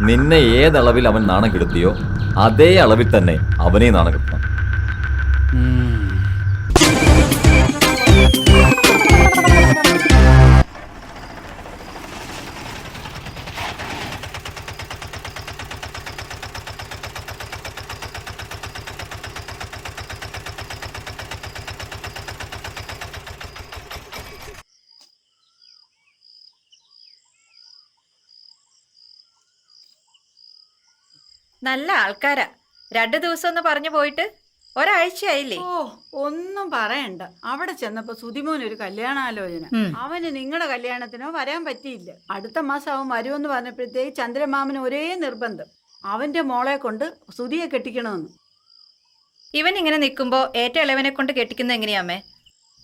നിന്നെ ഏതളവിൽ അവൻ നാണം കെടുത്തിയോ അതേ അളവിൽ തന്നെ അവനെ നാണം കെടുത്തണം. നല്ല ആൾക്കാരാ. രണ്ടു ദിവസം ഒന്ന് പറഞ്ഞു പോയിട്ട് ഒരാഴ്ചയായില്ലേ? ഓ ഒന്നും പറയണ്ട. അവിടെ ചെന്നപ്പോ സുതിമോൻ ഒരു കല്യാണാലോചന. അവന് നിങ്ങളുടെ കല്യാണത്തിനോ വരാൻ പറ്റിയില്ല. അടുത്ത മാസം അവൻ വരുമെന്ന് പറഞ്ഞപ്പോഴത്തേക്ക് ചന്ദ്രമാമന് ഒരേ നിർബന്ധം. അവന്റെ മോളെ കൊണ്ട് സുതിയെ കെട്ടിക്കണമെന്ന്. ഇവൻ ഇങ്ങനെ നിൽക്കുമ്പോ ഏറ്റവും ഇളവനെ കൊണ്ട് കെട്ടിക്കുന്ന എങ്ങനെയാമേ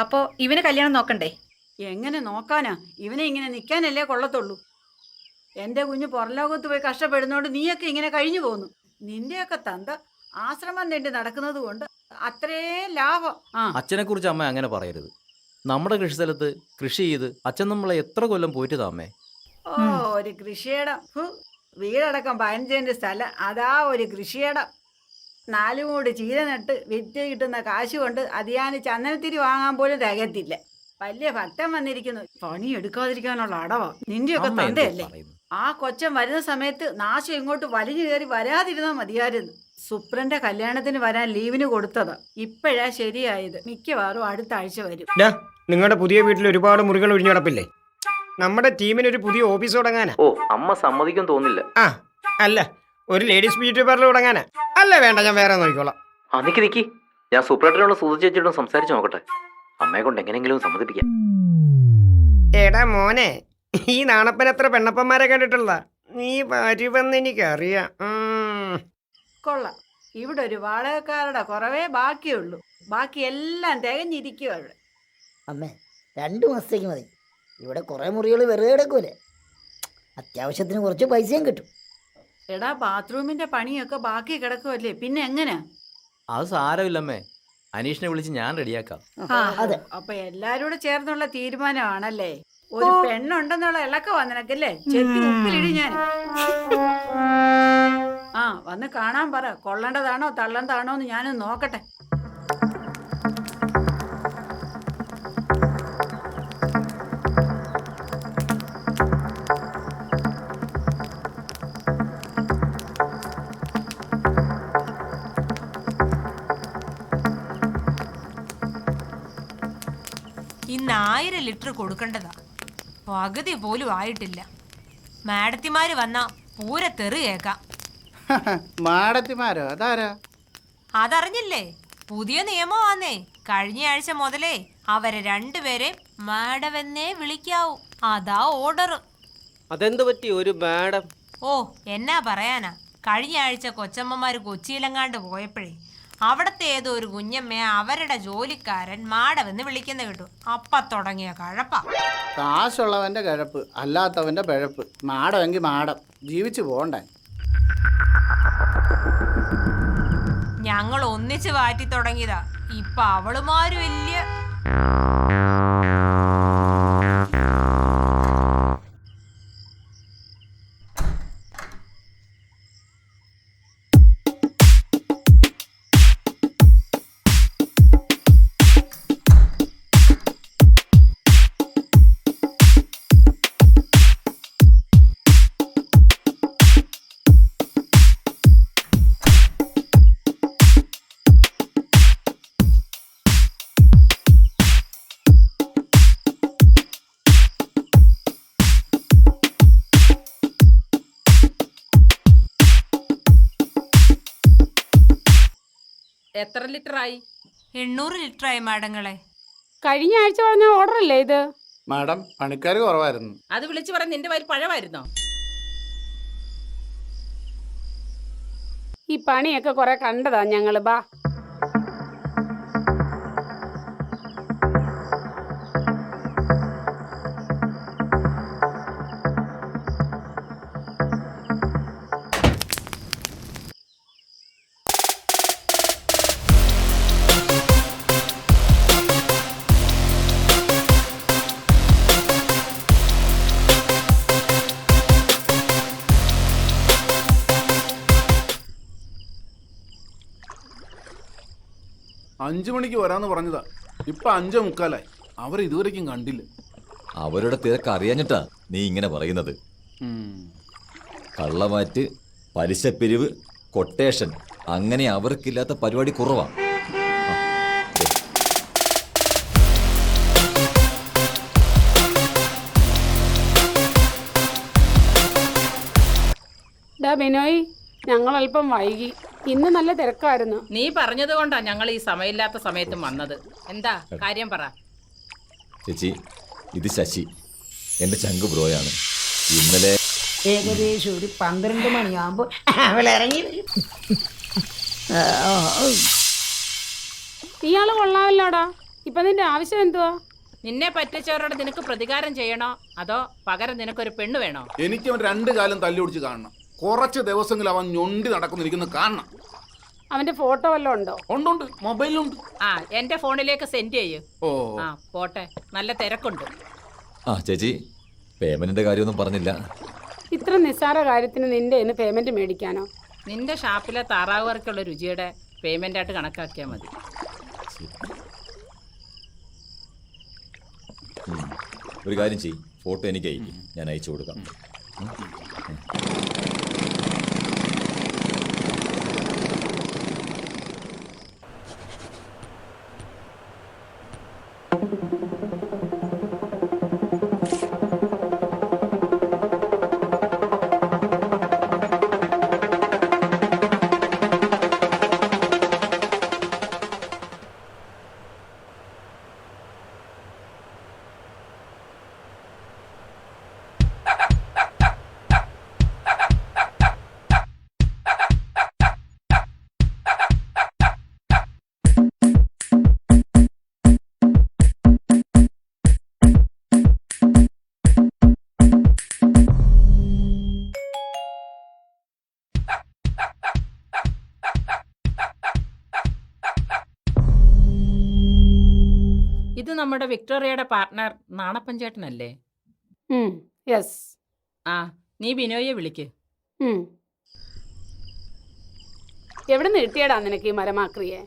അപ്പോ ഇവന് കല്യാണം നോക്കണ്ടേ? എങ്ങനെ നോക്കാനാ? ഇവനെ ഇങ്ങനെ നിൽക്കാനല്ലേ കൊള്ളത്തുള്ളൂ. എന്റെ കുഞ്ഞ് പുറലോകത്ത് പോയി കഷ്ടപ്പെടുന്നോണ്ട് നീയൊക്കെ ഇങ്ങനെ കഴിഞ്ഞു പോകുന്നു നിന്റെയൊക്കെ തന്ത ആശ്രമം തെണ്ടി നടക്കുന്നത് കൊണ്ട് അത്രേ ലാഭം. ആ. അച്ഛനെ കുറിച്ച് അമ്മ അങ്ങനെ പറയരുത്. നമ്മുടെ കൃഷിസ്ഥലത്ത് കൃഷി ചെയ്ത് അച്ഛൻ നമ്മളെ എത്ര കൊല്ലം പോയിട്ട് താമേ? ഓ ഒരു കൃഷിയിടം. ഹു, വീടടക്കം പതിനഞ്ചിന്റെ സ്ഥലം. അതാ ഒരു കൃഷിയിടം. നാലു മൂട് ചീര നട്ട് വിറ്റ് കിട്ടുന്ന കാശ് കൊണ്ട് അതിയാന് ചന്ദനത്തിരി വാങ്ങാൻ പോലും തികത്തില്ല വലിയ ഭക്തൻ വന്നിരിക്കുന്നു. പണി എടുക്കാതിരിക്കാനുള്ള അടവാ. നിന്റെയൊക്കെ അമ്മ എന്തോ തന്തയല്ലേ. ആ കൊച്ചൻ വരുന്ന സമയത്ത് നാശം ഇങ്ങോട്ട് വലിഞ്ഞു കയറി വരാതിരുന്നാൽ മതിയായിരുന്നു. സുപ്രന്റെ കല്യാണത്തിന് വരാൻ ലീവിന് കൊടുത്തത്. ഇപ്പോഴാ ശരിയായത്. മിക്കവാറും അടുത്ത ആഴ്ച വരും. നിങ്ങളുടെ പുതിയ വീട്ടിൽ ഒരുപാട് മുറികൾ ഒഴിഞ്ഞു കിടപ്പില്ലേ? നമ്മുടെ ടീമിന് ഒരു പുതിയ ഓഫീസ് തുടങ്ങാനാ. ഓ അമ്മ സമ്മതിക്കും തോന്നില്ല. ആ അല്ല ഒരു ലേഡീസ് ബ്യൂട്ടി പാർലർ തുടങ്ങാനാ. അല്ല വേണ്ട ഞാൻ വേറെ നോക്കിക്കോളാം. ആ നിക്ക് നിക്കി. ഞാൻ സൂപ്രണ്ടിനോട് സൂചി ചേച്ചിയോടും സംസാരിച്ച് നോക്കട്ടെ. അമ്മയെ കൊണ്ട് എങ്ങനെയെങ്കിലും സമ്മതിപ്പിക്കാം. എടാ മോനെ ഈ നാണപ്പൻ എത്ര പെണ്ണപ്പന്മാരെ കണ്ടിട്ടുള്ള നീ വരുമെന്ന് എനിക്കറിയാം. ഉം. കൊള്ളാം. ഇവിടെ ഒരു വാടകക്കാരുടെ കുറവേ ബാക്കിയുള്ളൂ. ബാക്കി എല്ലാം തികഞ്ഞിരിക്കുക അവിടെ അമ്മേ രണ്ട് മാസത്തേക്ക് മതി. ഇവിടെ കുറേ മുറികൾ വെറുതെ കിടക്കൂലേ. അത്യാവശ്യത്തിന് കുറച്ച് പൈസയും കിട്ടും. എടാ ബാത്റൂമിന്റെ പണിയൊക്കെ ബാക്കി കിടക്കുമല്ലേ പിന്നെ എങ്ങനെയാ അത് സാരമില്ലമ്മേ. അനീഷിനെ വിളിച്ച് ഞാൻ റെഡിയാക്കാം. അതെ. അപ്പൊ എല്ലാരും കൂടെ ചേർന്നുള്ള തീരുമാനമാണല്ലേ? ഒരു പെണ്ണുണ്ടെന്നുള്ള ഇളക്ക വന്നിനക്കല്ലേ ചെത്തി ഉപ്പിലിടി ഞാൻ. ആ വന്ന് കാണാൻ പറ. കൊള്ളേണ്ടതാണോ തള്ളേണ്ടതാണോ എന്ന് ഞാനൊന്ന് നോക്കട്ടെ. ഇന്ന് ആയിരം ലിറ്റർ കൊടുക്കേണ്ടതാ. പകുതി പോലും ആയിട്ടില്ല. മാഡത്തിമാര് വന്ന പൂര തെറി കേക്കാം മാഡത്തിമാരോ? അതാരാ? അതറിഞ്ഞില്ലേ? പുതിയ നിയമമാന്നേ കഴിഞ്ഞ ആഴ്ച മുതലേ അവരെ രണ്ടുപേരെ മാഡവെന്നേ വിളിക്കാവൂ. അതാ ഓർഡർ. അതെന്ത് പറ്റി ഒരു മാഡം? ഓ എന്നാ പറയാനാ. കഴിഞ്ഞ ആഴ്ച കൊച്ചമ്മമാര് കൊച്ചിയിലെങ്ങാണ്ട് പോയപ്പോഴേ അവിടത്തെ ഏതോ ഒരു കുഞ്ഞമ്മയെ അവരുടെ ജോലിക്കാരൻ മാടവെന്ന് വിളിക്കുന്ന കേട്ടു. അപ്പ തുടങ്ങിയ കഴപ്പ. കാശുള്ളവന്റെ കഴപ്പ് അല്ലാത്തവന്റെ പിഴപ്പ്. മാടമെങ്കിൽ മാടം. ജീവിച്ചു പോകണ്ട. ഞങ്ങൾ ഒന്നിച്ച് വാറ്റി തുടങ്ങിയതാ. ഇപ്പൊ അവളുമാരും വലിയ എത്ര ലിറ്റർ ആയി എണ്ണൂറ് ലിറ്റർ ആയി മാഡങ്ങളെ. കഴിഞ്ഞ ആഴ്ച പറഞ്ഞ ഓർഡർ അല്ലേ ഇത്? മാഡം പണിക്കാർ കുറവായിരുന്നു. അത് വിളിച്ചു പറഞ്ഞ നിന്റെ വയൽ പഴമായിരുന്നോ? ഈ പണിയൊക്കെ കുറെ കണ്ടതാ ഞങ്ങൾ ബാ. അഞ്ചു മണിക്ക് വരാന്ന് പറഞ്ഞതാ. ഇപ്പൊ അഞ്ചേ മുക്കാലായി. അവർ ഇതുവരേക്കും കണ്ടില്ല. അവരുടെ തിരക്ക് അറിയാഞ്ഞിട്ടാ നീ ഇങ്ങനെ പറയുന്നത്. കള്ളമാറ്റ് പലിശപ്പിരിവ് കൊട്ടേഷൻ അങ്ങനെ അവർക്കില്ലാത്ത പരിപാടി കുറവാ. ഡാ ബിനോയ്. ഞങ്ങൾ അല്പം വൈകി. ഇന്ന് നല്ല തിരക്കായിരുന്നു. നീ പറഞ്ഞത് കൊണ്ടാ ഞങ്ങൾ ഈ സമയമില്ലാത്ത സമയത്തും വന്നത്. എന്താ? കാര്യം പറ. ചേച്ചി ഇത് ശശി. എന്റെ ചങ്ക് ബ്രോയാണ്. ഇന്നലെ ഏകദേശം ഒരു പന്ത്രണ്ട് മണിയാകുമ്പോ അവൾ ഇറങ്ങി വരും. ഇയാൾ കൊള്ളാമല്ലോടാ? ഇപ്പൊ നിന്റെ ആവശ്യം എന്തുവാ? നിന്നെ പറ്റിച്ചവരോട് നിനക്ക് പ്രതികാരം ചെയ്യണോ? അതോ പകരം നിനക്കൊരു പെണ്ണ് വേണോ? എനിക്ക് അവൻ രണ്ട് കാലം തല്ലി ഒടിച്ച് കാണണം. കുറച്ച് ദിവസങ്ങളിൽ അവൻ ഞൊണ്ടി നടക്കുന്നിരിക്കുന്നു കാണണം. അവന്റെ ഫോട്ടോ വല്ലതും ഉണ്ടോ? ഉണ്ടുണ്ട്. മൊബൈലുണ്ട് ആ എന്റെ ഫോണിലേക്ക് സെൻഡ് ചെയ്യ്. ഓ. ആ പോട്ടെ. നല്ല തിരക്കുണ്ട്. ആ ചേച്ചി പേയ്മെന്റിന്റെ കാര്യമൊന്നും പറഞ്ഞില്ല. ഇത്ര നിസ്സാര കാര്യത്തിന് നിന്റെ ഇന്ന് പേയ്മെന്റ് മേടിക്കാനോ? നിന്റെ ഷാപ്പിലെ താറാവ് വർക്കുള്ള രുചിയുടെ പേയ്മെന്റ് ആയിട്ട് കണക്കാക്കിയാൽ മതി ഒരു കാര്യം ചെയ്യ്. ഫോട്ടോ എനിക്ക് അയക്കും ഞാൻ അയച്ചു കൊടുക്കാം. ഇത് നമ്മുടെ വിക്ടോറിയയുടെ പാർട്ട്ണർ നാണപ്പഞ്ചേട്ടനല്ലേ യെസ് ആ നീ ബിനോയെ വിളിക്ക്. എവിടെ നിന്ന് കിട്ടിയടാ നിനക്ക് ഈ മരമാക്രിയെ?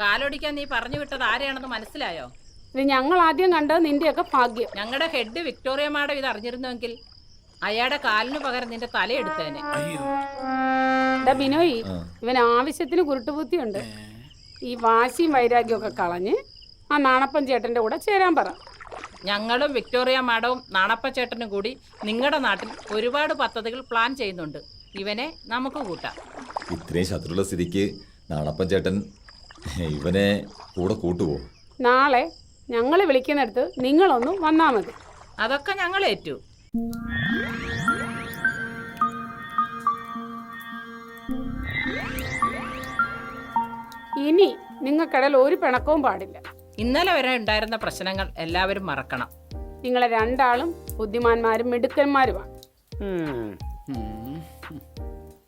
കാലൊടിക്കാൻ നീ പറഞ്ഞു വിട്ടത് ആരെയാണെന്ന് മനസ്സിലായോ? ഇത് ഞങ്ങൾ ആദ്യം കണ്ടത് നിന്റെയൊക്കെ ഭാഗ്യം. ഞങ്ങളുടെ ഹെഡ് വിക്ടോറിയ മാഡം ഇത് അറിഞ്ഞിരുന്നുവെങ്കിൽ അയാളുടെ കാലിന് പകരം നിന്റെ തലയെടുത്തേനെ. എടാ ബിനോയ് ഇവൻ ആവശ്യത്തിന് കുരുട്ടുപൂത്തിയുണ്ട് ഈ വാശിയും വൈരാഗ്യമൊക്കെ കളഞ്ഞ് ആ നാണപ്പൻ ചേട്ടന്റെ കൂടെ ചേരാൻ പറ. ഞങ്ങളും വിക്ടോറിയ മാഡവും നാണപ്പച്ചേട്ടനും കൂടി നിങ്ങളുടെ നാട്ടിൽ ഒരുപാട് പദ്ധതികൾ പ്ലാൻ ചെയ്യുന്നുണ്ട്. ഇവനെ നമുക്ക് കൂട്ടാം. ഇത്രയും ശത്രുള്ള സ്ഥിതിക്ക് നാണപ്പൻ ചേട്ടൻ ഇവനെ കൂടെ കൂട്ടുവോ? നാളെ ഞങ്ങൾ വിളിക്കുന്നിടത്ത് നിങ്ങളൊന്നും വന്നാൽ മതി. അതൊക്കെ ഞങ്ങൾ ഏറ്റു. ഇനി നിങ്ങൾക്കിടയിൽ ഒരു പിണക്കവും പാടില്ല. ഇന്നലെ വരെ ഉണ്ടായിരുന്ന പ്രശ്നങ്ങൾ എല്ലാവരും മറക്കണം. നിങ്ങളെ രണ്ടാളും ബുദ്ധിമാന്മാരും മിടുക്കന്മാരുമാണ്.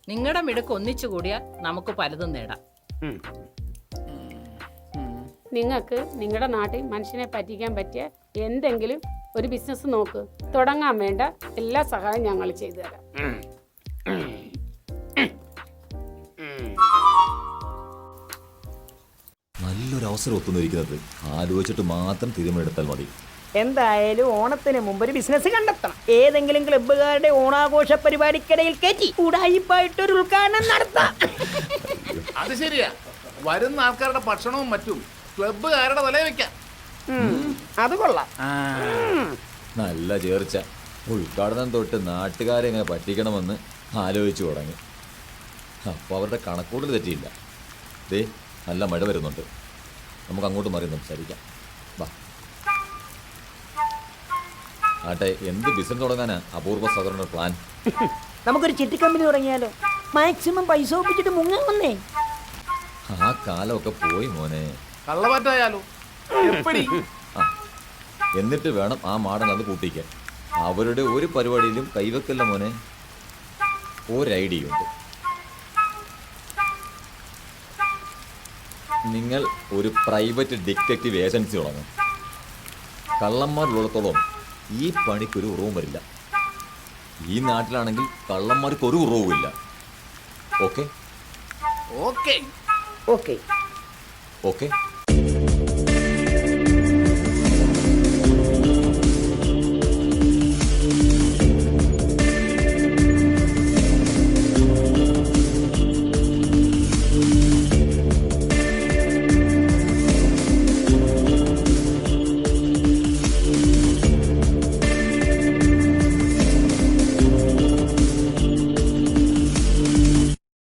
നിങ്ങളുടെ മിടുക്ക് ഒന്നിച്ചു കൂടിയാൽ നമുക്ക് പലതും നേടാം. നിങ്ങൾക്ക് നിങ്ങളുടെ നാട്ടിൽ മനുഷ്യനെ പറ്റിക്കാൻ പറ്റിയ എന്തെങ്കിലും ഒരു ബിസിനസ് നോക്ക്. തുടങ്ങാൻ വേണ്ട എല്ലാ സഹായവും ഞങ്ങൾ ചെയ്തു തരാം. അവസരം ഒത്തുനിരിക്കുന്നത് ആലോചിച്ചിട്ട് മാത്രം തീരുമാനമെടുത്താൽ മതി. എന്തായാലും ഓണത്തിന് മുമ്പ് ഒരു ബിസിനസ് കണ്ടെത്തണം. ഏതെങ്കിലും ക്ലബ്ബുകാരുടെ ഓണാഘോഷ പരിപാടിക്കിടയിൽ കയറ്റി ഉടായിപ്പായിട്ടൊരു ഉദ്ഘാടനം നടത്താം. അത് ശരിയാ. വരുന്ന ആൾക്കാരുടെ ഭക്ഷണവും മറ്റും ക്ലബ്ബുകാരുടെ വില വെക്കാം. ഉം, അത് കൊള്ളാം. നല്ല ചേർച്ച. ഉദ്ഘാടനം തൊട്ട് നാട്ടുകാരെ എങ്ങനെ പറ്റിക്കണമെന്ന് ആലോചിച്ചു തുടങ്ങി. അപ്പോൾ അവരുടെ കണക്കൂടൽ തെറ്റിയില്ല. ദേ നല്ല മഴ വരുന്നുണ്ട്. നമുക്ക് അങ്ങോട്ട് മാറി സംസാരിക്കാം. വാ. ആട്ടെ എന്ത് ബിസിനസ് തുടങ്ങാനാ? അപൂർവ സഹോദരന്റെ പ്ലാൻ നമുക്കൊരു ചിട്ടി കമ്പനി തുടങ്ങിയാലോ? മാക്സിമം പൈസ ഒപ്പിച്ചിട്ട് മുങ്ങാൻ വന്നേ. ആ കാലമൊക്കെ പോയി മോനെ. കള്ളമാറ്റായാലോ. എപ്പടി? എന്നിട്ട് വേണം ആ മാടൻ അത് കൂട്ടിക്കാൻ. അവരുടെ ഒരു പരിപാടിയിലും കൈവെക്കല്ല മോനെ. ഒരു ഐഡിയ ഉണ്ട്. നിങ്ങൾ ഒരു പ്രൈവറ്റ് ഡിറ്റക്റ്റീവ് ഏജൻസി തുടങ്ങും. കള്ളന്മാരുള്ളിടത്തോളം ഈ പണിക്കൊരു ഉറവും വരില്ല. ഈ നാട്ടിലാണെങ്കിൽ കള്ളന്മാർക്ക് ഒരു കുറവുമില്ല ഓക്കെ? ഓക്കെ. ഓക്കെ. ഓക്കെ?